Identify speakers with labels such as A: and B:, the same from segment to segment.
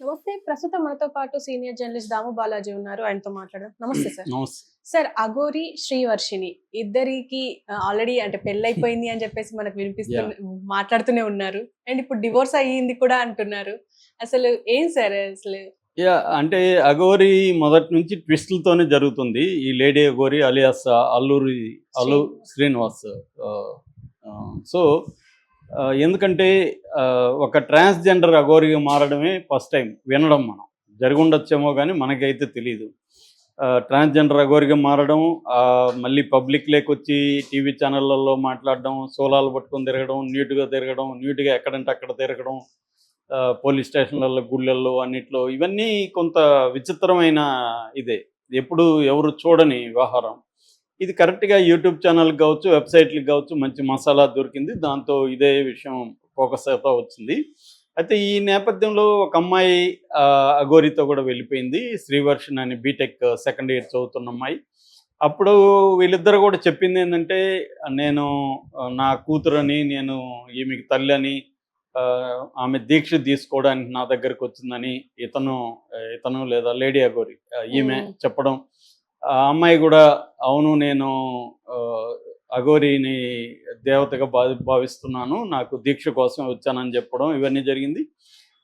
A: నమస్తే. ప్రస్తుతం మనతో పాటు సీనియర్ జర్నలిస్ట్ దాము బాలాజీ ఉన్నారు. ఆయనతో మాట్లాడడం నమస్తే సార్. సార్ అఘోరి శ్రీవర్షిని ఇద్దరికి ఆల్రెడీ అంటే పెళ్ళైపోయింది అని చెప్పేసి మనకు వినిపిస్తూ మాట్లాడుతూనే ఉన్నారు. అండ్ ఇప్పుడు డివోర్స్ అయ్యింది కూడా అంటున్నారు. అసలు ఏం సార్ అసలు?
B: యా అంటే అగోరి మొదటి నుంచి ట్విస్టులతోనే జరుగుతుంది. ఈ lady Aghori alias Alluri Allu Srinivas so ఎందుకంటే ఒక ట్రాన్స్జెండర్ అఘోరిగా మారడమే ఫస్ట్ టైం వినడం మనం. జరుగుండొచ్చేమో కానీ మనకైతే తెలియదు ట్రాన్స్జెండర్ అఘోరిగా మారడం మళ్ళీ పబ్లిక్ లేకొచ్చి టీవీ ఛానళ్ళల్లో మాట్లాడడం సోలాలు పట్టుకొని తిరగడం నీట్గా తిరగడం నీట్గా ఎక్కడంటే అక్కడ తిరగడం పోలీస్ స్టేషన్లలో గుళ్ళల్లో అన్నిట్లో ఇవన్నీ కొంత విచిత్రమైన ఇదే. ఎప్పుడు ఎవరు చూడని వ్యవహారం. ఇది కరెక్ట్గా యూట్యూబ్ ఛానల్కి కావచ్చు వెబ్సైట్లకు కావచ్చు మంచి మసాలా దొరికింది. దాంతో ఇదే విషయం ఫోకస్ అవుతా వచ్చింది. అయితే ఈ నేపథ్యంలో ఒక అమ్మాయి ఆ, అఘోరితో కూడా వెళ్ళిపోయింది. శ్రీవర్షన్ అని బీటెక్ సెకండ్ ఇయర్ చదువుతున్న అమ్మాయి. అప్పుడు వీళ్ళిద్దరు కూడా చెప్పింది ఏంటంటే నేను నా కూతురని నేను ఈమెకి తల్లి అని ఆమె దీక్ష తీసుకోవడానికి నా దగ్గరకు వచ్చిందని ఇతను ఇతను లేదా లేడీ అగోరి ఈమె. చెప్పడం ఆ అమ్మాయి కూడా అవును నేను అఘోరిని దేవతగా భావి భావిస్తున్నాను. నాకు దీక్ష కోసం వచ్చానని చెప్పడం ఇవన్నీ జరిగింది.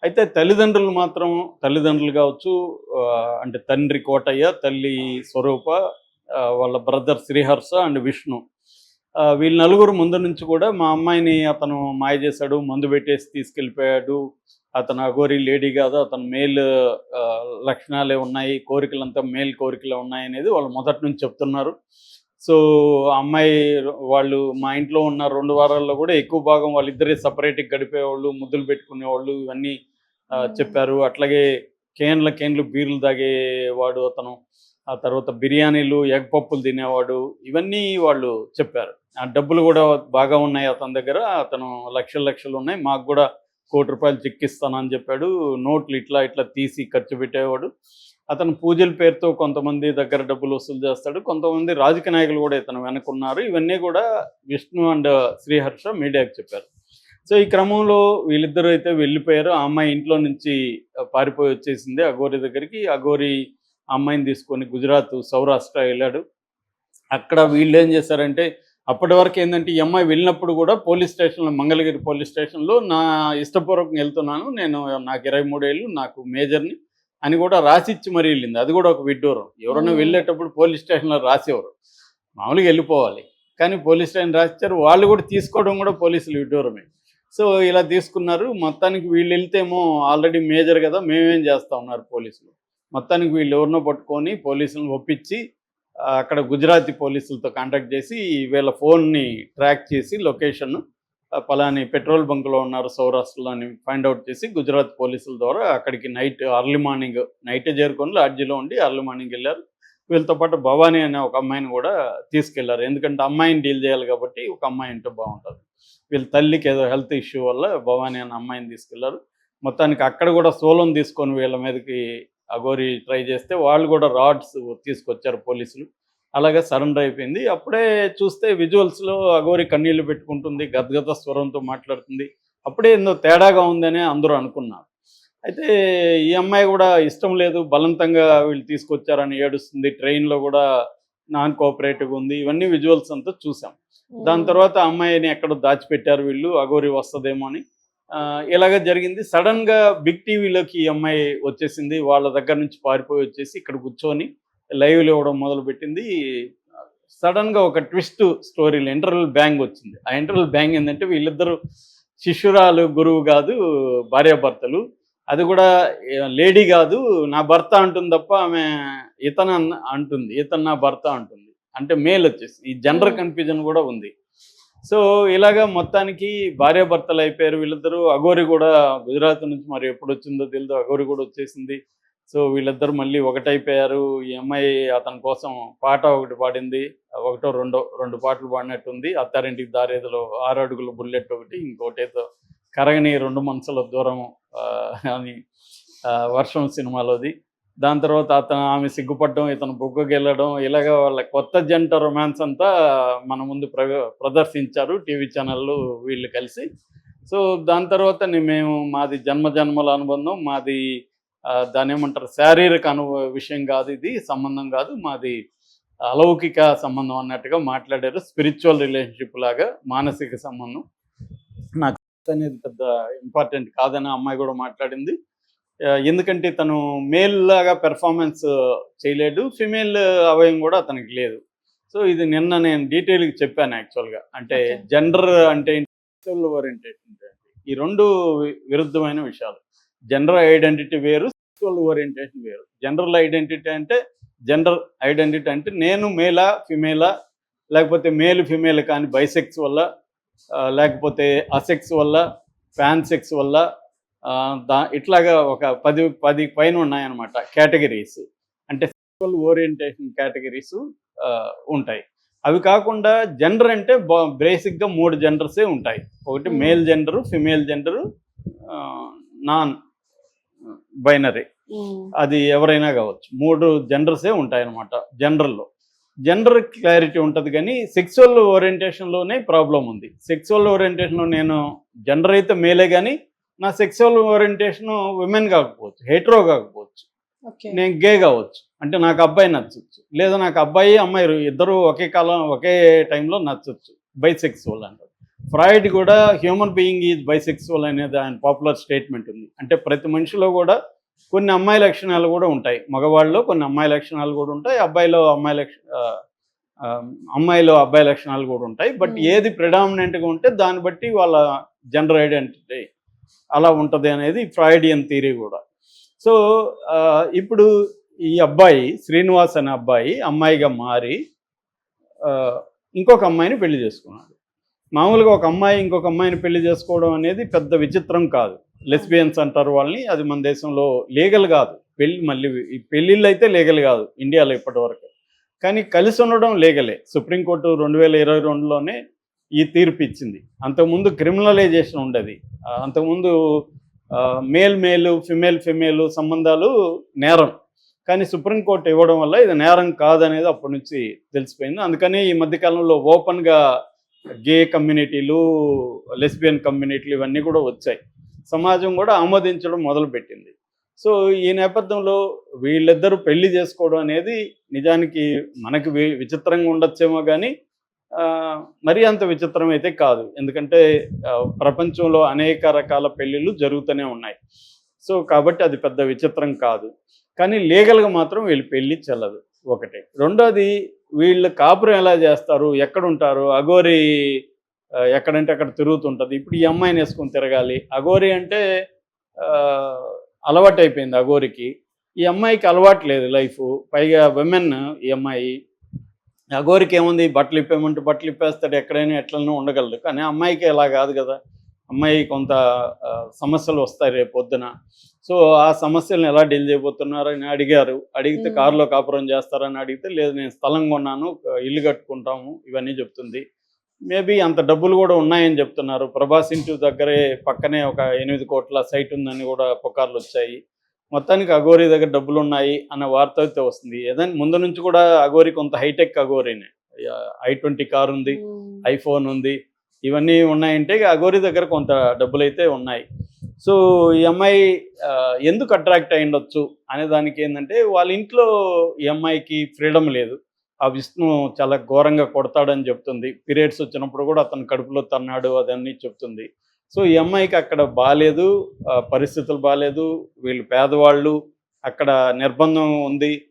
B: అయితే తల్లిదండ్రులు మాత్రం తల్లిదండ్రులు కావచ్చు అంటే తండ్రి కోటయ్య తల్లి స్వరూప వాళ్ళ బ్రదర్ శ్రీహర్ష అండ్ విష్ణు వీళ్ళ నలుగురు ముందు నుంచి కూడా మా అమ్మాయిని అతను మాయ చేశాడు మందు పెట్టేసి తీసుకెళ్ళిపోయాడు. అతను అఘోరి లేడీ కాదు అతను మేల్ లక్షణాలే ఉన్నాయి కోరికలంతా మేల్ కోరికలే ఉన్నాయి అనేది వాళ్ళు మొదటి నుంచి చెప్తున్నారు. సో అమ్మాయి వాళ్ళు మా ఇంట్లో ఉన్న రెండు వారాల్లో కూడా ఎక్కువ భాగం వాళ్ళిద్దరే సపరేట్గా గడిపేవాళ్ళు ముద్దులు పెట్టుకునేవాళ్ళు ఇవన్నీ. చెప్పారు. అట్లాగే కేన్ల కేన్లు బీర్లు తాగేవాడు అతను. ఆ తర్వాత బిర్యానీలు ఎగ్ పప్పులు తినేవాడు ఇవన్నీ వాళ్ళు చెప్పారు. డబ్బులు కూడా బాగా ఉన్నాయి అతని దగ్గర. అతను లక్షలు లక్షలు ఉన్నాయి. మాకు కూడా కోటి రూపాయలు చెక్కిస్తానని చెప్పాడు. నోట్లు ఇట్లా ఇట్లా తీసి ఖర్చు పెట్టేవాడు. అతను పూజల పేరుతో కొంతమంది దగ్గర డబ్బులు వసూలు చేస్తాడు. కొంతమంది రాజకీయ నాయకులు కూడా ఇతను వెనుకున్నారు. ఇవన్నీ కూడా విష్ణు అండ్ శ్రీహర్ష మీడియాకి చెప్పారు. సో ఈ క్రమంలో వీళ్ళిద్దరూ అయితే వెళ్ళిపోయారు. ఆ అమ్మాయి ఇంట్లో నుంచి పారిపోయి వచ్చేసింది అఘోరి దగ్గరికి. అఘోరి అమ్మాయిని తీసుకొని గుజరాత్ సౌరాష్ట్ర వెళ్ళాడు. అక్కడ వీళ్ళు ఏం చేశారంటే అప్పటి వరకు ఏంటంటే ఈ అమ్మాయి వెళ్ళినప్పుడు కూడా పోలీస్ స్టేషన్లో మంగళగిరి పోలీస్ స్టేషన్లో నా ఇష్టపూర్వకంగా వెళ్తున్నాను. నేను నాకు ఇరవై మూడేళ్ళు నాకు మేజర్ని అని కూడా రాసిచ్చి మరీ వెళ్ళింది. అది కూడా ఒక విడ్డూరం. ఎవరైనా. వెళ్ళేటప్పుడు పోలీస్ స్టేషన్లో రాసేవారు. మామూలుగా వెళ్ళిపోవాలి. కానీ పోలీస్ స్టేషన్ రాసిచ్చారు. వాళ్ళు కూడా తీసుకోవడం కూడా పోలీసులు విడ్డూరమే. సో ఇలా తీసుకున్నారు. మొత్తానికి వీళ్ళు వెళ్తేమో ఆల్రెడీ మేజర్ కదా మేమేం చేస్తా ఉన్నారు పోలీసులు. మొత్తానికి వీళ్ళు ఎవరినో పట్టుకొని పోలీసులను ఒప్పించి అక్కడ గుజరాతీ పోలీసులతో కాంటాక్ట్ చేసి వీళ్ళ ఫోన్ని ట్రాక్ చేసి లొకేషన్ పలాని పెట్రోల్ బంక్లో ఉన్నారు సౌరాష్ట్రలో అని ఫైండ్ అవుట్ చేసి గుజరాత్ పోలీసుల ద్వారా అక్కడికి నైట్ అర్లీ మార్నింగ్ నైట్ చేరుకొని లాడ్జిలో ఉండి అర్లీ మార్నింగ్ వెళ్ళారు. వీళ్ళతో పాటు భవానీ అనే ఒక అమ్మాయిని కూడా తీసుకెళ్ళారు. ఎందుకంటే అమ్మాయిని డీల్ చేయాలి కాబట్టి ఒక అమ్మాయి ఉంటే బాగుంటుంది. వీళ్ళ తల్లికి ఏదో హెల్త్ ఇష్యూ వల్ల భవానీ అనే అమ్మాయిని తీసుకెళ్ళారు. మొత్తానికి అక్కడ కూడా సోలం తీసుకొని వీళ్ళ మీదకి అగోరి ట్రై చేస్తే వాళ్ళు కూడా రాడ్స్ తీసుకొచ్చారు పోలీసులు. అలాగే సరెండర్ అయిపోయింది. అప్పుడే చూస్తే విజువల్స్లో అగోరి కన్నీళ్ళు పెట్టుకుంటుంది గద్గద స్వరంతో మాట్లాడుతుంది. అప్పుడే ఏందో తేడాగా ఉందని అందరూ అనుకున్నారు. అయితే ఈ అమ్మాయి కూడా ఇష్టం లేదు బలవంతంగా వీళ్ళు తీసుకొచ్చారని ఏడుస్తుంది. ట్రైన్లో కూడా నాన్ కోఆపరేటివ్గా ఉంది. ఇవన్నీ విజువల్స్ అంతా చూసాం. దాని తర్వాత అమ్మాయిని ఎక్కడో దాచిపెట్టారు వీళ్ళు. అగోరి వస్తుందేమో అని. ఇలాగ జరిగింది. సడన్గా బిగ్ టీవీలోకి ఈ అమ్మాయి వచ్చేసింది. వాళ్ళ దగ్గర నుంచి పారిపోయి వచ్చేసి ఇక్కడ కూర్చొని లైవ్లు ఇవ్వడం మొదలు పెట్టింది సడన్గా ఒక ట్విస్ట్ స్టోరీలు ఇంటర్వల్ బ్యాంగ్ వచ్చింది. ఆ ఇంటర్వల్ బ్యాంగ్ ఏంటంటే వీళ్ళిద్దరు శిష్యురాలు గురువు కాదు భార్యాభర్తలు. అది కూడా లేడీ కాదు నా భర్త అంటుంది తప్ప ఆమె ఇతను అంటుంది. ఇతను నా భర్త అంటుంది. అంటే మేల్ వచ్చేసి ఈ జెండర్
A: Hmm.
B: కన్ఫ్యూజన్ కూడా ఉంది. సో ఇలాగా మొత్తానికి భార్యాభర్తలు అయిపోయారు. వీళ్ళిద్దరూ అఘోరి కూడా గుజరాత్ నుంచి మరి ఎప్పుడు వచ్చిందో తెలియదు అఘోరి కూడా వచ్చేసింది. సో వీళ్ళిద్దరు మళ్ళీ ఒకటైపోయారు. ఈ అమ్మాయి అతని కోసం పాట ఒకటి పాడింది. ఒకటో రెండో రెండు పాటలు పాడినట్టుంది. అత్తారింటికి దారేదిలో ఆరు అడుగుల బుల్లెట్ ఒకటి ఇంకోటేదో కరగని రెండు మనసుల దూరం అని వర్షం సినిమాలోది. దాని తర్వాత అతను ఆమె సిగ్గుపడడం ఇతను బుగ్గకి ఇలాగ వాళ్ళ కొత్త జంట రొమాన్స్ అంతా మన ముందు ప్ర ప్రదర్శించారు టీవీ ఛానళ్ళు వీళ్ళు కలిసి. సో దాని తర్వాత మేము మాది జన్మ జన్మల అనుబంధం మాది దాని ఏమంటారు శారీరక అను విషయం కాదు ఇది సంబంధం కాదు మాది అలౌకిక సంబంధం అన్నట్టుగా మాట్లాడారు. స్పిరిచువల్ రిలేషన్షిప్ లాగా మానసిక సంబంధం. నాకు అనేది పెద్ద ఇంపార్టెంట్ కాదని అమ్మాయి కూడా మాట్లాడింది. ఎందుకంటే తను మేల్ లాగా పెర్ఫార్మెన్స్ చేయలేడు ఫిమేల్ అవయం కూడా అతనికి లేదు. సో ఇది నిన్న నేను డీటెయిల్గా చెప్పాను యాక్చువల్గా అంటే. జెండర్ అంటే సెక్సువల్ ఓరియంటేషన్ అంటే ఈ రెండు విరుద్ధమైన విషయాలు. జెండర్ ఐడెంటిటీ వేరు సెక్సువల్ ఓరియంటేషన్ వేరు. జనరల్ ఐడెంటిటీ అంటే జెండర్ ఐడెంటిటీ అంటే నేను మేలా ఫిమేలా లేకపోతే మేల్ ఫిమేల్ కానీ బైసెక్స్ వల్ల లేకపోతే అసెక్స్ వల్ల ఫ్యాన్ సెక్స్ వల్ల దా ఇట్లాగా ఒక పది పది పైన ఉన్నాయన్నమాట కేటగిరీస్. అంటే సెక్సువల్ ఓరియంటేషన్ కేటగిరీస్ ఉంటాయి. అవి కాకుండా జెండర్ అంటే బేసిక్గా మూడు జెండర్సే ఉంటాయి. ఒకటి. Male gender female gender non binary. అది ఎవరైనా కావచ్చు. మూడు జెండర్సే ఉంటాయన్నమాట జనరల్లో జెండర్ క్లారిటీ ఉంటుంది కానీ సెక్సువల్ ఓరియంటేషన్లోనే ప్రాబ్లం ఉంది. సెక్సువల్ ఓరియంటేషన్లో నేను జెండర్ అయితే మేలే కానీ నా సెక్సువల్ ఓరియంటేషన్ విమెన్ కాకపోవచ్చు హెట్రో కాకపోవచ్చు నేను గే కావచ్చు. అంటే నాకు అబ్బాయి నచ్చచ్చు. లేదా నాకు అబ్బాయి అమ్మాయి ఇద్దరు ఒకే కాలం ఒకే టైంలో నచ్చచ్చు. బైసెక్సువల్ అంటారు. ఫ్రాయిడ్ కూడా హ్యూమన్ బీయింగ్ ఈజ్ బైసెక్సువల్ అనేది ఆయన పాపులర్ స్టేట్మెంట్ ఉంది. అంటే ప్రతి మనిషిలో కూడా కొన్ని అమ్మాయి లక్షణాలు కూడా ఉంటాయి. మగవాళ్ళలో కొన్ని అమ్మాయి లక్షణాలు కూడా ఉంటాయి. అబ్బాయిలో అమ్మాయి లక్ష అమ్మాయిలో అబ్బాయి లక్షణాలు కూడా ఉంటాయి. But
A: Hmm.
B: ఏది ప్రిడామినెంట్గా ఉంటే దాన్ని బట్టి వాళ్ళ జెండర్ ఐడెంటిటీ అలా ఉంటుంది అనేది ఫ్రాయిడియన్ థీరీ కూడా. సో ఇప్పుడు ఈ అబ్బాయి శ్రీనివాస్ అనే అబ్బాయి అమ్మాయిగా మారి ఇంకొక అమ్మాయిని పెళ్ళి చేసుకున్నాడు. మామూలుగా ఒక అమ్మాయి ఇంకొక అమ్మాయిని పెళ్ళి చేసుకోవడం అనేది పెద్ద విచిత్రం కాదు. లెస్బియన్స్ అంటారు వాళ్ళని అది మన దేశంలో లీగల్ కాదు. పెళ్ళి మళ్ళీ పెళ్ళిళ్ళు అయితే లీగల్ కాదు ఇండియాలో ఇప్పటివరకు. కానీ కలిసి ఉండడం లీగలే. సుప్రీంకోర్టు రెండు వేల ఇరవై రెండులోనే ఈ తీర్పు ఇచ్చింది. అంతకుముందు క్రిమినలైజేషన్ ఉండేది. అంతకుముందు మేల్ మేలు ఫిమేల్ ఫిమేల్ సంబంధాలు నేరం. కానీ సుప్రీంకోర్టు ఇవ్వడం వల్ల ఇది నేరం కాదనేది అప్పటి నుంచి తెలిసిపోయింది. అందుకని ఈ మధ్యకాలంలో ఓపెన్గా గే కమ్యూనిటీలు లెస్బియన్ కమ్యూనిటీలు ఇవన్నీ కూడా వచ్చాయి. సమాజం కూడా ఆమోదించడం మొదలుపెట్టింది. సో ఈ నేపథ్యంలో వీళ్ళిద్దరూ పెళ్ళి చేసుకోవడం అనేది నిజానికి మనకి వి- విచిత్రంగా ఉండొచ్చేమో కానీ మరీ అంత విచిత్రం అయితే కాదు. ఎందుకంటే ప్రపంచంలో అనేక రకాల పెళ్ళిళ్ళు జరుగుతూనే ఉన్నాయి. సో కాబట్టి అది పెద్ద విచిత్రం కాదు. కానీ లీగల్గా మాత్రం వీళ్ళు పెళ్ళి చెల్లదు. ఒకటి. రెండోది వీళ్ళు కాపురం ఎలా చేస్తారు? ఎక్కడ ఉంటారు అగోరి ఎక్కడంటే అక్కడ తిరుగుతుంటుంది. ఇప్పుడు ఈ అమ్మాయిని వేసుకొని తిరగాలి. అగోరి అంటే అలవాటు అయిపోయింది అగోరికి ఈ అమ్మాయికి అలవాటు లేదు లైఫ్. పైగా విమెన్ ఈ అమ్మాయి. అగోరికి ఏముంది? బట్టలు ఇప్పేమంటే బట్టలు ఇప్పేస్తాడు ఎక్కడైనా ఎట్లనో ఉండగలడు. కానీ అమ్మాయికి అలా కాదు కదా. అమ్మాయి కొంత సమస్యలు వస్తాయి రేపు పొద్దున. సో ఆ సమస్యలను ఎలా డీల్ చేయబోతున్నారని అడిగారు. అడిగితే. కారులో కాపురం చేస్తారని అడిగితే లేదు నేను స్థలం కొన్నాను ఇల్లు కట్టుకుంటాము ఇవన్నీ చెప్తుంది. మేబీ అంత డబ్బులు కూడా ఉన్నాయని చెప్తున్నారు. ప్రభాస్ ఇంటి దగ్గరే పక్కనే ఒక ఎనిమిది కోట్ల సైట్ ఉందని కూడా పుకార్లు వచ్చాయి. మొత్తానికి అగోరి దగ్గర డబ్బులు ఉన్నాయి అన్న వార్త అయితే వస్తుంది. ఏదైనా ముందు నుంచి కూడా అగోరి కొంత హైటెక్ అగోరీనే ఐ ట్వంటీ కార్ ఉంది ఐఫోన్ ఉంది ఇవన్నీ ఉన్నాయంటే అగోరి దగ్గర కొంత డబ్బులు అయితే ఉన్నాయి. సో ఈ అమ్మాయి ఎందుకు అట్రాక్ట్ అయ్యిండొచ్చు అనే దానికి ఏంటంటే వాళ్ళ ఇంట్లో ఈ అమ్మాయికి ఫ్రీడమ్ లేదు. ఆ విష్ణు చాలా ఘోరంగా కొడతాడని చెప్తుంది. పీరియడ్స్ వచ్చినప్పుడు కూడా అతను కడుపులో తన్నాడు అదన్నీ చెప్తుంది. సో ఈ అమ్మాయికి అక్కడ బాగాలేదు పరిస్థితులు బాగాలేదు వీళ్ళు పేదవాళ్ళు అక్కడ నిర్బంధం ఉంది.